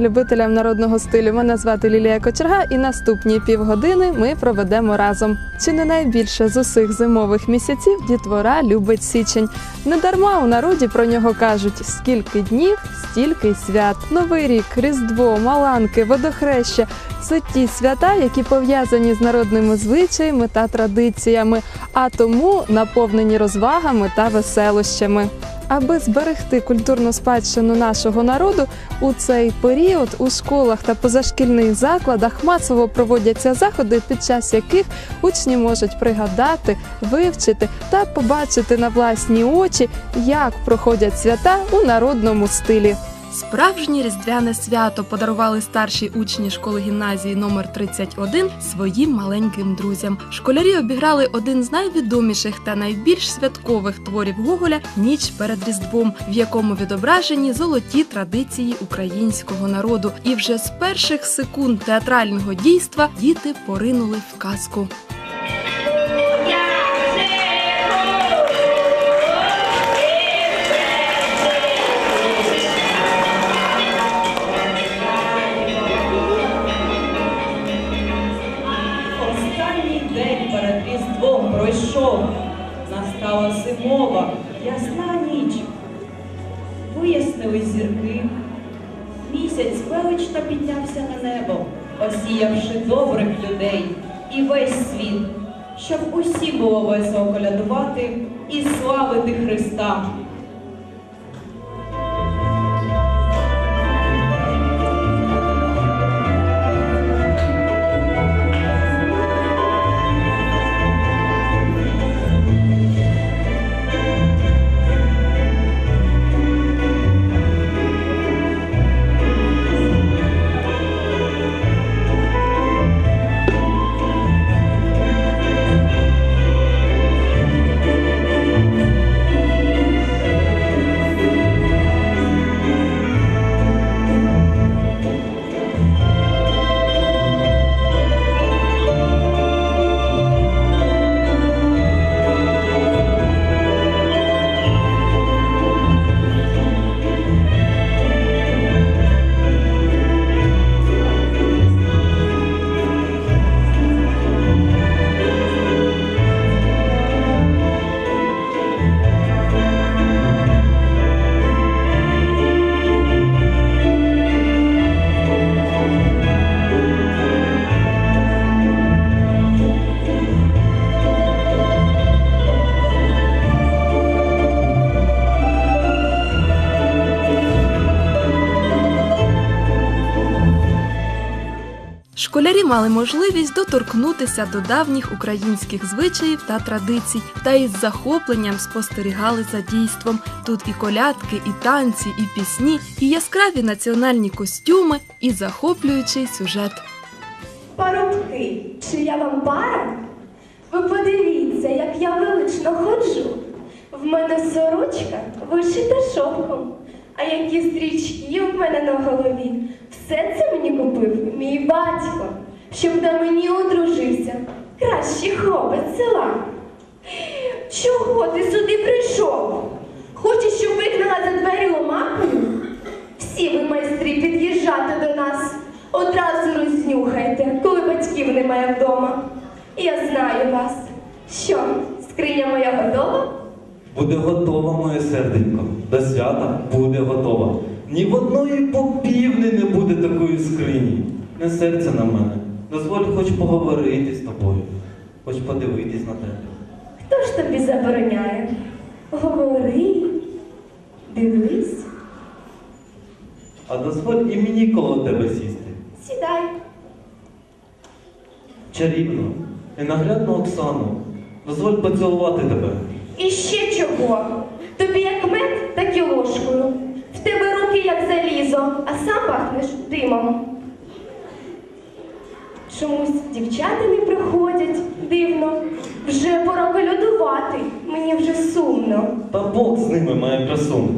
Любителям народного стилю. Мене звати Лілія Кочерга, і наступні півгодини ми проведемо разом. Чи не найбільше з усіх зимових місяців дітвора любить січень? Недарма у народі про нього кажуть: скільки днів, стільки й свят. Новий рік, Різдво, Маланки, Водохреща це ті свята, які пов'язані з народними звичаями та традиціями, а тому наповнені розвагами та веселощами. Аби зберегти культурну спадщину нашого народу, у цей період у школах та позашкільних закладах масово проводяться заходи, під час яких учні можуть пригадати, вивчити та побачити на власні очі, як проходять свята у народному стилі. Справжнє різдвяне свято подарували старші учні школи гімназії номер 31 своїм маленьким друзям. Школярі обіграли один з найвідоміших та найбільш святкових творів Гоголя Ніч перед Різдвом, в якому відображені золоті традиції українського народу. І вже з перших секунд театрального дійства діти поринули в казку. Різдвом пройшов. Настала зимова, ясна ніч. Вияснили зірки. Місяць велично піднявся на небо, осіявши добрих людей і весь світ, щоб усі було весело колядувати і славити Христа. Школярі мали можливість доторкнутися до давніх українських звичаїв та традицій, та із захопленням спостерігали за дійством. Тут і колядки, і танці, і пісні, і яскраві національні костюми, і захоплюючий сюжет. Парубки, чи я вам пара? Ви подивіться, як я велично ходжу. В мене сорочка вишита шовком, а які стрічки в мене на голові. Все це мені купив мій батько, щоб на мені одружився кращий хлопець села. Чого ти сюди прийшов? Хочеш, щоб вигнала за двері ломакою? Всі ви майстри під'їжджати до нас. Одразу рознюхайте, коли батьків немає вдома. Я знаю вас. Що, скриня моя готова? Буде готова, моє серденько. До свята буде готова. Ні в одної попівни не буде такої скрині. Не серця на мене. Дозволь хоч поговорити з тобою, хоч подивитись на тебе. Хто ж тобі забороняє? Говори, дивись, А дозволь і мені коло тебе сісти. сідай. Чарівно і наглядну Оксану. Дозволь поцілувати тебе. І ще чого? Тобі як мед, так і ложкою. В тебе руки як залізо, а сам пахнеш димом. Чомусь дівчата не приходять дивно. Вже пора колядувати, мені вже сумно. Та Бог з ними має красу.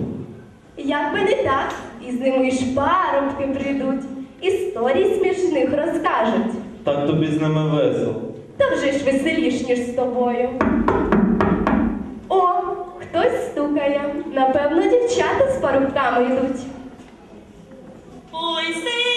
Як би не так, і з ними й шпарубки прийдуть, історій смішних розкажуть. Так тобі з ними весело. Та вже ж веселіш, ніж з тобою. О, хтось стукає. Напевно, дівчата з парубками йдуть. I see.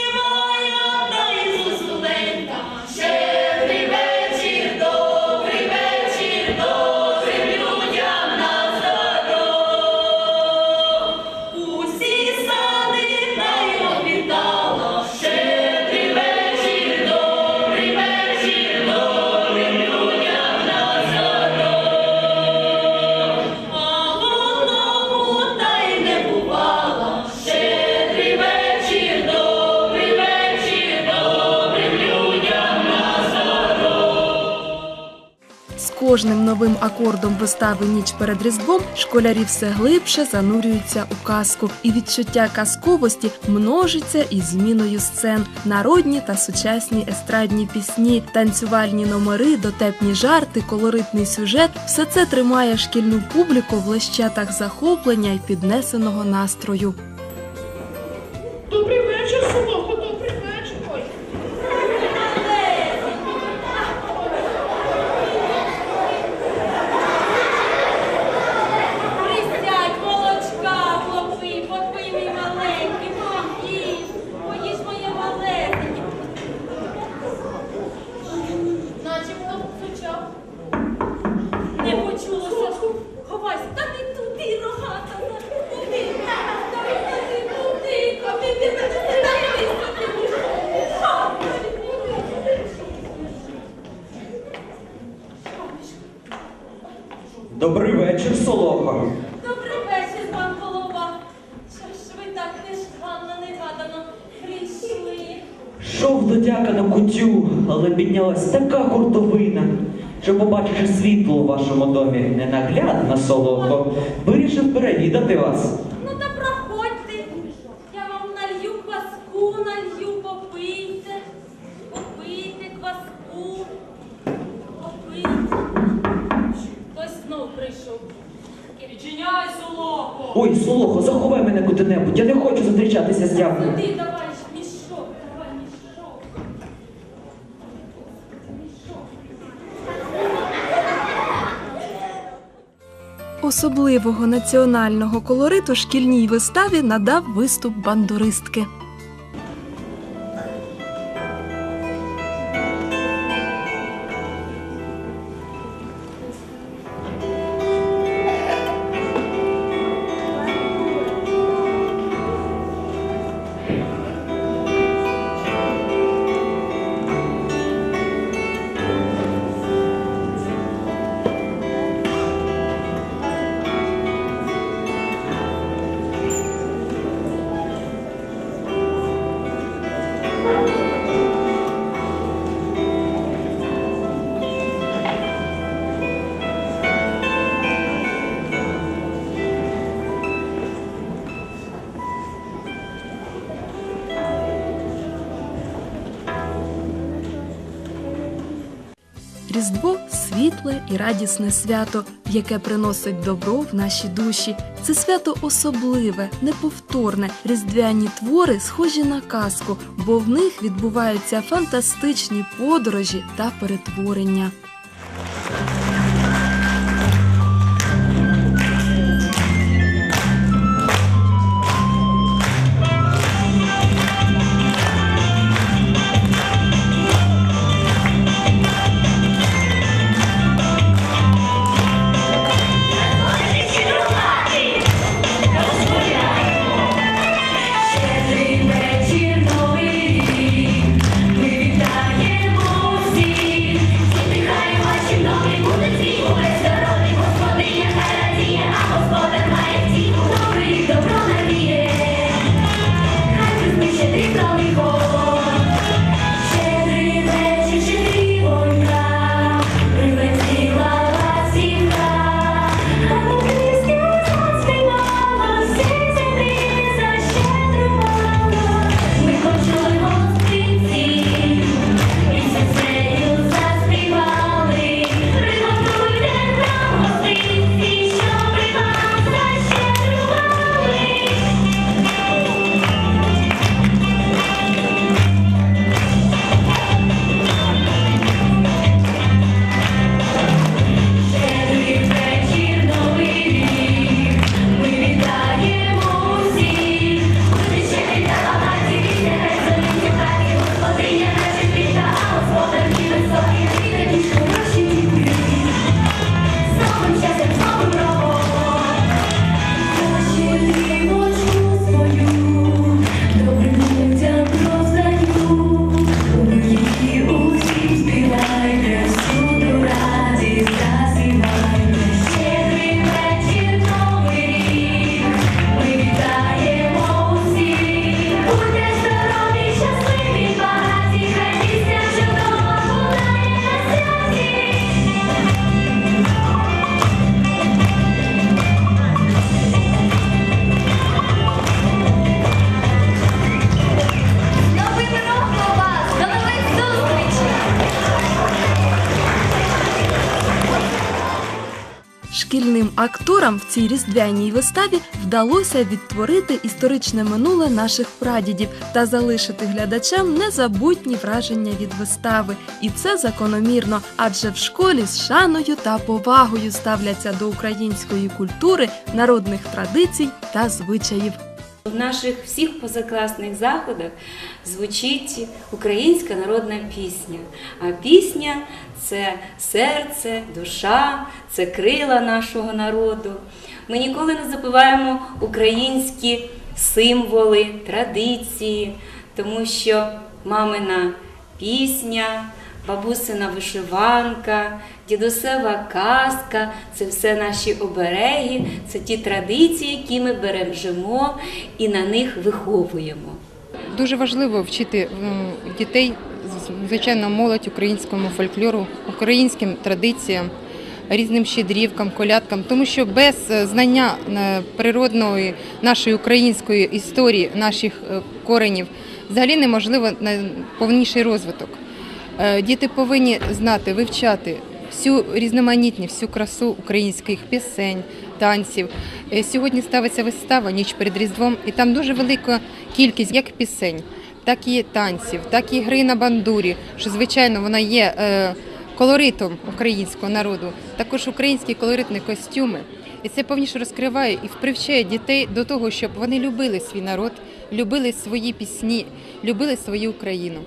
Кожним новим акордом вистави Ніч перед Різдвом школярі все глибше занурюються у казку, і відчуття казковості множиться із зміною сцен, народні та сучасні естрадні пісні, танцювальні номери, дотепні жарти, колоритний сюжет все це тримає шкільну публіку в лещатах захоплення й піднесеного настрою. Добрий вечір, Солохо. Добрий вечір, пан голова. Що ж ви так нежданно, негадано прийшли? Шов до дяка на кутю, але піднялась така хуртовина, що побачивши світло у вашому домі, ненаглядно, Солохо, вирішив перевідати вас. Куди-небудь, я не хочу зустрічатися з дяком. Сюди давай мішок, давай. Мішок. Особливого національного колориту шкільній виставі надав виступ бандуристки. Різдво світле і радісне свято, яке приносить добро в наші душі. Це свято особливе, неповторне. Різдвяні твори схожі на казку, бо в них відбуваються фантастичні подорожі та перетворення. Шкільним акторам в цій різдвяній виставі вдалося відтворити історичне минуле наших прадідів та залишити глядачам незабутні враження від вистави. І це закономірно, адже в школі з шаною та повагою ставляться до української культури, народних традицій та звичаїв. В наших всіх позакласних заходах звучить українська народна пісня. А пісня це серце, душа, це крила нашого народу. Ми ніколи не забуваємо українські символи, традиції, тому що мамина пісня, бабусина вишиванка, дідусева казка це все наші обереги, це ті традиції, які ми бережемо і на них виховуємо. Дуже важливо вчити дітей, звичайно, молодь українському фольклору, українським традиціям, різним щедрівкам, колядкам, тому що без е, знання е, природної нашої української історії, наших е, коренів, взагалі неможливо повніший розвиток. Е, Діти повинні знати, вивчати всю різноманітність, всю красу українських пісень, танців. Е, Сьогодні ставиться вистава ніч перед Різдвом, і там дуже велика кількість як пісень, так і танців, так і гри на бандурі, що звичайно вона є е, колоритом українського народу. Також українські колоритні костюми. І це повніше розкриває і привчає дітей до того, щоб вони любили свій народ, любили свої пісні, любили свою Україну.